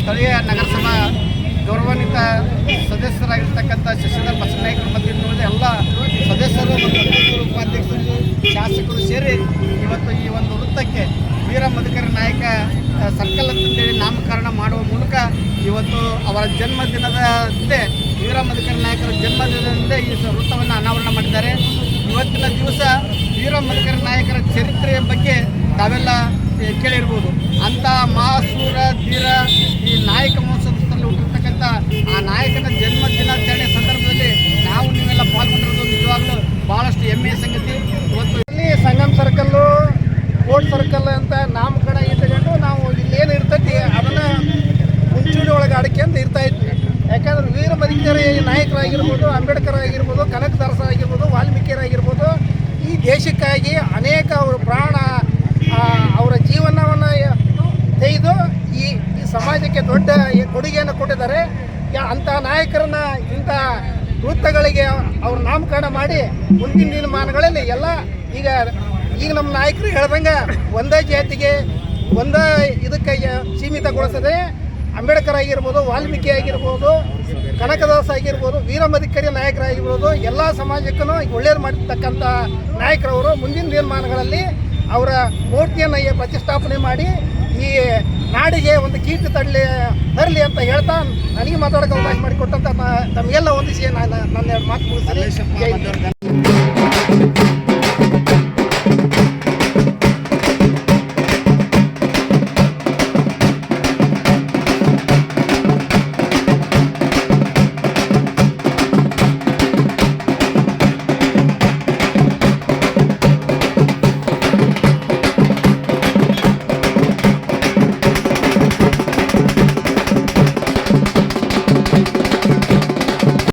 ಸ್ಥಳೀಯ ನಗರಸಭಾ ಗೌರವಾನ್ವಿತ ಸದಸ್ಯರಾಗಿರ್ತಕ್ಕಂಥ ಶಶಿಧರ್ ಬಸವನಾಯಕರು ಮತ್ತು ಎಲ್ಲ ಸದಸ್ಯರು ಮತ್ತು ಉಪಾಧ್ಯಕ್ಷರು, ಶಾಸಕರು ಸೇರಿ ಇವತ್ತು ಈ ಒಂದು ವೃತ್ತಕ್ಕೆ ವೀರ ಮಧುಕರ ನಾಯಕ ಸರ್ಕಲ್ ಅಂತೇಳಿ ನಾಮಕರಣ ಮಾಡುವ ಮೂಲಕ ಇವತ್ತು ಅವರ ಜನ್ಮದಿನದಂದೇ ವೀರ ಮಧುಕರ ನಾಯಕರ ಜನ್ಮದಿನದಂತೆ ಈ ವೃತ್ತವನ್ನು ಅನಾವರಣ ಮಾಡಿದ್ದಾರೆ. ಇವತ್ತಿನ ದಿವಸ ವೀರ ಮಧುಕರ ನಾಯಕರ ಚರಿತ್ರೆಯ ಬಗ್ಗೆ ತಾವೆಲ್ಲ ಕೇಳಿರ್ಬೋದು. ಅಂಥ ಮಹಾಸೂರ, ಧೀರ ನಾಯಕ ಮಹೋತ್ಸವದಲ್ಲಿ ಹುಟ್ಟಿರ್ತಕ್ಕಂಥ ಆ ನಾಯಕನ ಜನ್ಮ ದಿನಾಚರಣೆ ಸಂದರ್ಭದಲ್ಲಿ ನಾವು ನೀವೆಲ್ಲ ಪಾಲ್ಗೊಂಡಿರೋದು ನಿಜವಾಗ್ಲೂ ಭಾಳಷ್ಟು ಹೆಮ್ಮೆಯ ಸಂಗತಿ. ಇವತ್ತು ಇಲ್ಲಿ ಸಂಗಮ್ ಸರ್ಕಲ್ಲು ಕೋರ್ಟ್ ಸರ್ಕಲ್ ಅಂತ ನಾಮಕರಣ ಇಟ್ಕೊಂಡು ನಾವು ಇಲ್ಲಿ ಏನು ಇರ್ತೈತಿ, ಅದನ್ನ ಮುಂಚೂಣಿ ಒಳಗೆ ಅಡ್ಕೊಂಡು ಇರ್ತಾ ಇದ್ವಿ. ಯಾಕಂದ್ರೆ ವೀರ ಮದಿಕರ ನಾಯಕರಾಗಿರ್ಬೋದು ಅಂಬೇಡ್ಕರ್ ಆಗಿರ್ಬೋದು ಕನಕದಾಸರಾಗಿರ್ಬೋದು ವಾಲ್ಮೀಕಿಯರಾಗಿರ್ಬೋದು ಈ ದೇಶಕ್ಕಾಗಿ ಅನೇಕ ಅವರು ಪ್ರಾಣ ಆ, ಅವರ ಜೀವನವನ್ನು ತೆಗೆದು ಈ ಈ ಸಮಾಜಕ್ಕೆ ದೊಡ್ಡ ಕೊಡುಗೆಯನ್ನು ಕೊಟ್ಟಿದ್ದಾರೆ. ಅಂಥ ನಾಯಕರನ್ನ, ಇಂಥ ವೃತ್ತಗಳಿಗೆ ಅವ್ರ ನಾಮಕರಣ ಮಾಡಿ ಮುಂದಿನ ದಿನಮಾನಗಳಲ್ಲಿ ಎಲ್ಲ ಈಗ ಈಗ ನಮ್ಮ ನಾಯಕರು ಹೇಳ್ದಂಗೆ ಒಂದೇ ಜಾತಿಗೆ, ಒಂದೇ ಇದಕ್ಕೆ ಸೀಮಿತಗೊಳಿಸದೆ ಅಂಬೇಡ್ಕರ್ ಆಗಿರ್ಬೋದು, ವಾಲ್ಮೀಕಿ ಆಗಿರ್ಬೋದು, ಕನಕದಾಸ ಆಗಿರ್ಬೋದು ವೀರಮಧಿಕರಿ ನಾಯಕರಾಗಿರ್ಬೋದು, ಎಲ್ಲ ಸಮಾಜಕ್ಕೂ ಒಳ್ಳೇದು ಮಾಡಿರ್ತಕ್ಕಂಥ ನಾಯಕರವರು ಮುಂದಿನ ದಿನಮಾನಗಳಲ್ಲಿ ಅವರ ಮೂರ್ತಿಯನ್ನು ಪ್ರತಿಷ್ಠಾಪನೆ ಮಾಡಿ ಈ ಒಂದು ಕೀರ್ತಿ ತರಲಿ ತರಲಿ ಅಂತ ಹೇಳ್ತಾ ನನಗೆ ಮಾತಾಡೋಕೆ ಅವಕಾಶ ಮಾಡಿಕೊಟ್ಟಂತ ತಮಗೆಲ್ಲ ಒಂದಿಸಿ ನಾನು ನನ್ನ ಮಾತು ಮುಗಿಸ್ತೀನಿ.